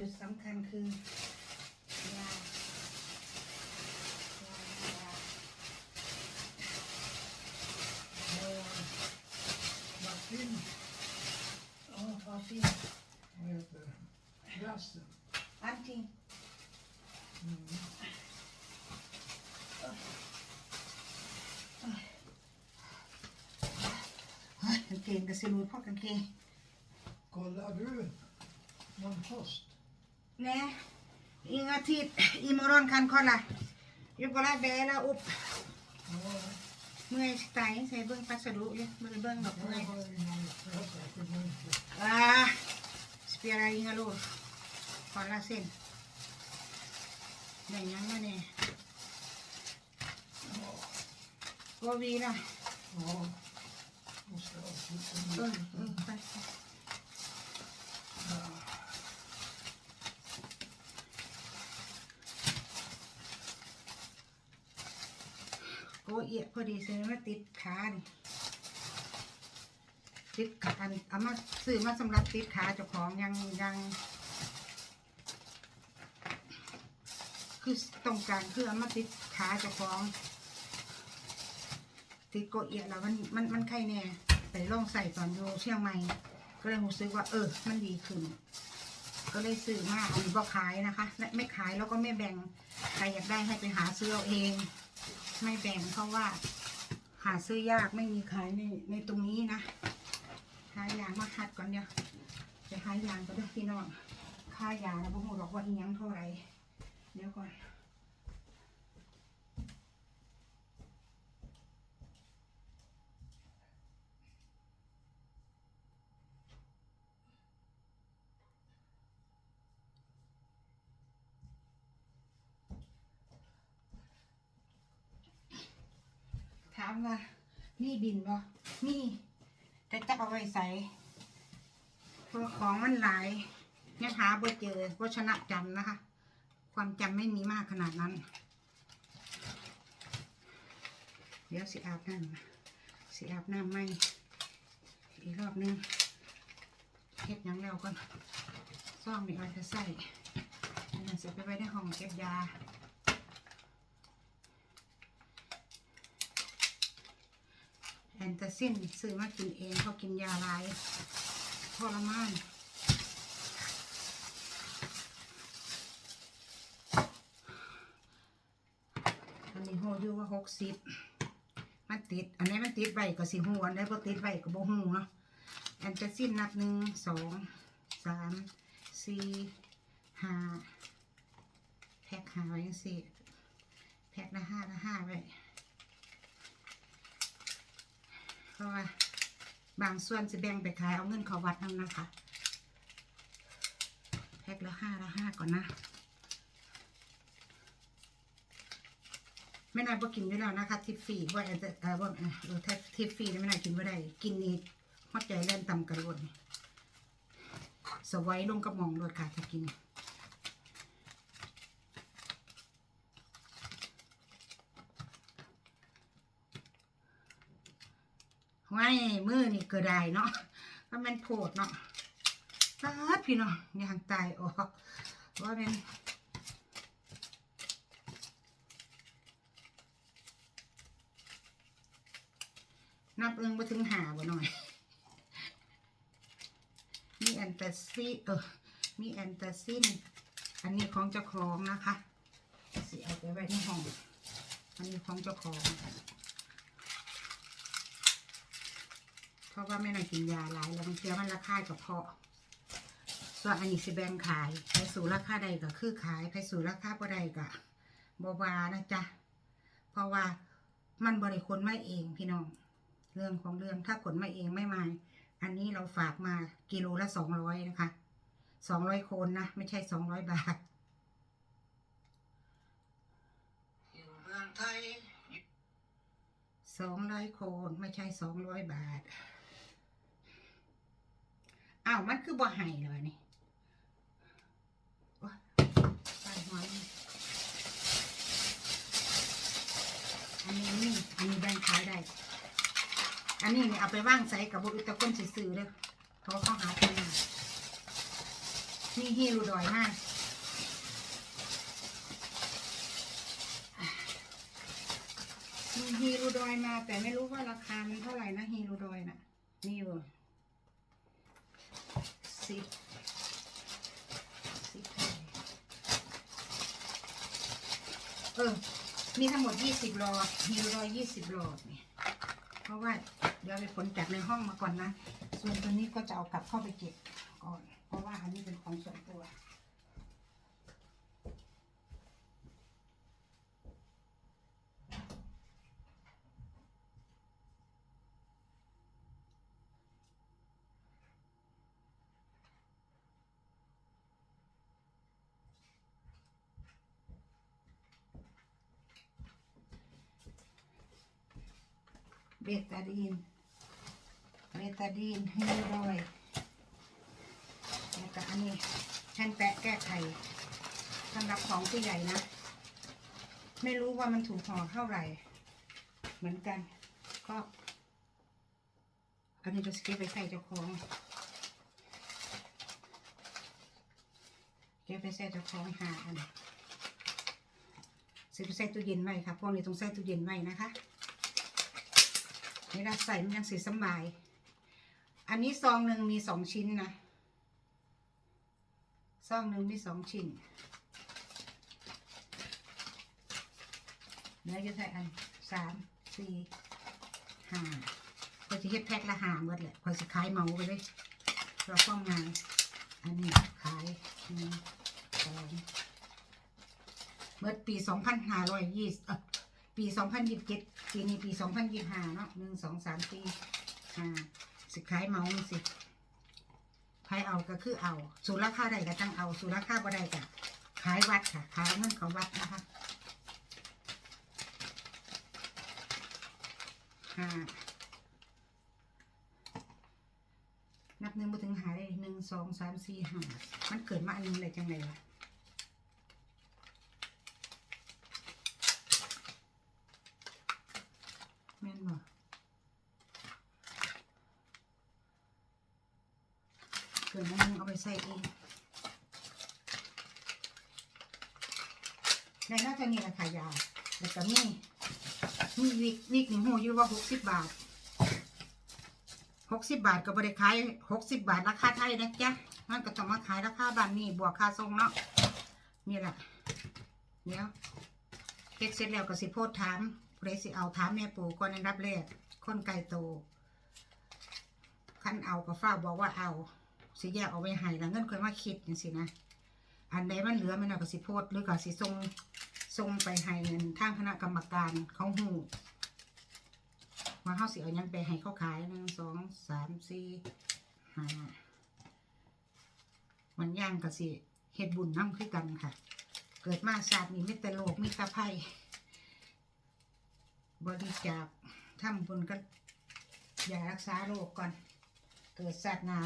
จุดสำคัญคือยายายา Martin โอ้พอฟี่ heter glassen. อันจริง Mm. เฮ้ยกางเกงกระสิรูดพ่อกางเกง Kollar du någon post? แน่อีกอาทิตย์อีมอรอนคันคอละยุบกละแบละอุบ Ja, เมื่อยไตใส่เบิ้งพัสดุอยู่เบิ้งเบิ้งดอก jag เมื่อย har ingen särskild muntlig. อ่าสเปียร์อิงาลูคอลลาเซนได้ยังมาเนี่ย Ja, โกวีนะ ja. Måste avsluta เออ nu. เออไป โกเอียพอดีเซนมาติดขานี่ติดขาอันเอามาซื้อมาสำหรับติดขาเจ้าของยังยัง คือต้องการคือเอามาติดขาเจ้าของ ติดโกเอียแล้วมันมันมันไข้แน่ไปลองใส่ตอนอยู่เชียงใหม่ ก็เลยรู้สึกว่า เออ มันดีขึ้น ก็เลยซื้อมาอันนี้ก็ขายนะคะและไม่ขายแล้วก็ไม่แบ่ง ใครอยากได้ให้ไปหาซื้อเอาเอง ไม่แบ่งเพราะว่า หาซื้อยากไม่มีขายในในตรงนี้นะหายางมาคัดก่อนเดี๋ยวจะหายางก็ได้พี่น้องค่ายาแล้วพวกหมูรอกว่าอีหยังเท่าไหร่เดี๋ยวก่อนามว่ามีบินบ่มีแต่จะเอาไว้ใส่เพราะของมันหลายเนี่หาบ่เจอบ่ชนะจำนะคะ ความจำไม่มีมากขนาดนั้น เดี๋ยวสิอาบน้ำสิอาบน้ำไม่อีกรอบนึงเฮ็ดหยังแล้วก่อนซ่อมอีกอันจะใส่อันนั้นจไปไว้ในห้องเก็บยา แอนตาซินซื้อมากินเองเขากินยาลายทรมานอันนี้โหอยู่ว่าหกสิบมันติด อันนี้มันติดไว้ก็สิหูอันนี้ก็ติดไว้ก็บ่หูเนาะแอนตาซินนับหนึ่งสองสามสี่ห้าแพ็คหาไว้ยังสี่แพ็คละห้าละห้าไว้ เพ ราะว่า บางส่วนจะแบ่งไปขายเอาเงินเขาวัดนั่นนะคะแพ็คละห้าละห้าก่อนนะไม่นายบ่กินอยู่แล้วนะคะ ทิฟฟี่ว่าเออเออว่าเออเออถ้าทิฟฟี่ไม่นายกินไม่ได้ กินนี่หัวใจเล่นต่ำกระโดดสไว้ลงกระม่อมโดดค่ะถ้ากิน ไว้มือนี่ก็ได้เนาะว่ามันโผดเนาะตาดพี่น้องยางตายออกว่าเป็นนับเอิงไปถึงหาบ่หน่อย มีแอนตาซิเออ มีแอนตาซิน อันนี้ของเจ้าของนะคะสิเอาไปไว้ในห้อง อันนี้ของเจ้าของ เพราะว่าแม่น่ะกินยาหลายแล้วบางทีมันราคากับเพาะส่วนอันนี้สิแบ่งขายไปสู่ราคาใดก็คือขายไปสู่ราคาบ่ใดก็บ่ว่านะจ๊ะเพราะว่ามันบริคนไม่เองพี่น้อง เรื่องของเรื่องถ้าขนมาเองไม่มาอันนี้เราฝากมากิโลละสองร้อยนะคะสองร้อยโคนนะ ไม่ใช่สองร้อยบาทอยู่เมืองไทยสองร้อยโคนไม่ใช่สองร้อยบาทอ้าวมันคือบ่ไห้เลยนี่โอ๊ยไปหัวนี่อันนี้นี่อันนี้แบ่งขายได้ อันนี้นี่เอาไปว่างใส่กับบุตรคนสิซื้อเลยเพราะว่าเขาหาทำงานมีฮีรูดอยมากมีฮีรูดอยมาแต่ไม่รู้ว่าราคามันเท่าไหร่นะฮีรูดอยน่ะมีอยู่ สิบสิบเท่าไหร่เออ มีทั้งหมดยี่สิบโลฮีรูดอยยี่สิบโลนี่เพราะว่าเดี๋ยวไปขนจากในห้องมาก่อนนะ ส่วนตัวนี้ก็จะเอากลับเข้าไปเก็บก่อน เพราะว่าอันนี้เป็นของส่วนตัว เบตาดีน เบตาดีนให้รอยแล้วก็อันนี้แผ่นแปะแก้ไขสำหรับของผู้ใหญ่นะ ไม่รู้ว่ามันถูกห่อเท่าไหร่ เหมือนกัน ก็ อันนี้จะสเก็บไปใส่เจ้าของเก็บไปใส่เจ้าของหาอันซื้อไปใส่ตู้เย็นไว้ค่ะ พวกนี้ต้องใส่ตู้เย็นไว้นะคะ เวลาใส่มันยังสีสบาย อันนี้ซองหนึ่งมีสองชิ้นนะ ซองหนึ่งมีสองชิ้นเดี๋ยวจะใส่อันสามสี่ห้าก็จะเฮ็ดแพ็คละหาเมื่อแหละคอยสิขายเมาไปเลยเราฟ้องงานอันนี้ขายหนึ่งสองเมื่อปีสองพันห้าร้อยยี่สิบปีสองพันยี่สิบเจ็ด ปีนี้ปีสองพันยี่ห้าเนาะหนึ่งสองสามสี่ห้าสิขายเมาส์สิใครเอาก็คือเอาสูราคาใดก็ตั้งเอาสูราคาบ่ได้ก็ขายวัดค่ะขายเงินเขาวัดนะคะห้านับหนึ่งมาถึงหาได้หนึ่งสองสามสี่ห้ามันเกิดมาอันนึงเลยจังเลยวะ แม่นบ่เกิดมานึงเอาไป ใส่เองในน่าจะมีราคายาแล้วก็มีมีวิกวิกหนึ่งหูอยู่ว่าหกสิบบาทหกสิบบาทก็บริขายหกสิบบาทราคาไทยนะจ๊ะมันก็ต้องมาขายราคาบ้านนี่บวกค่าส่งเนาะนี่แหละเดี๋ยวเฮ็ดเสร็จแล้วก็สิโพดถามผู้ใดสิเอาถามแม่ปู่ก่อนอันดับแรกคนไก่โตคันเอาก็ฟ้าบอกว่าเอา สิแยกเอาไว้ให้แล้วเงินค่อยมาคิดจังซี่นะ อันใดมันเหลือมันเอาก็สิโพดหรือก็สิส่งส่งไปให้เงินทางคณะกรรมการเขาฮู้ว่าเฮาสิเอายังไปให้เขาขายหนึ่งสองสามสี่ห้ามันย่างก็สิเฮ็ดบุญนำคือกันค่ะ เกิดมาชาตินี้มิตรโลกมิตรภัยบริจาคทำบุญก็อยารักษาโรคก่อน เกิดสัตว์นา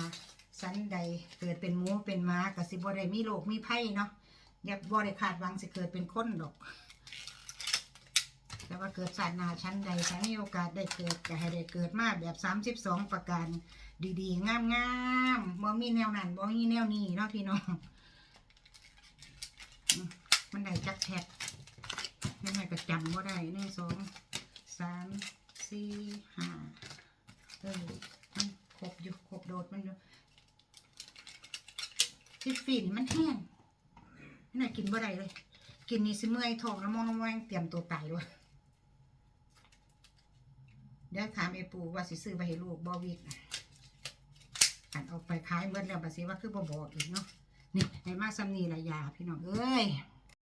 สันใดเกิดเป็นหมูเป็นม้ากสิบ่ได้มีโรคมีภัยเนาะอย่าบ่ได้ขาดหวังสิเกิดเป็นคนดอก แต่ว่าเกิดสัตว์นาชั้นใดถ้ามีโอกาสได้เกิดก็ให้ได้เกิดมาแบบสามสิบสองประการดีๆ งามๆบ่มีแนวนั้นบ่มีแนวนี้เนาะพี่น้อง มันได้จักแท็กไม่ให้ก็จำว่าได้หนึ่งสองสามสี่ห้าเออมันครบอยู่ครบโดดมันอยู่ ที่ฝิ่นมันแห้งนี่น่ากินบ่ได้เลย กินนี่สิเมื่อยท้องแล้วมองน้ำแวงเตรียมตัวตายด้วยเดี๋ยวถามไอ้ปูว่าสิซื้อไปให้ลูกบอวิกอันเอาไปขายเมื่อแล้วบาสิว่าคือบ่บอกอีกเนาะนี่ไอ้มาซัมนี่ละยาพี่น้องเอ้ย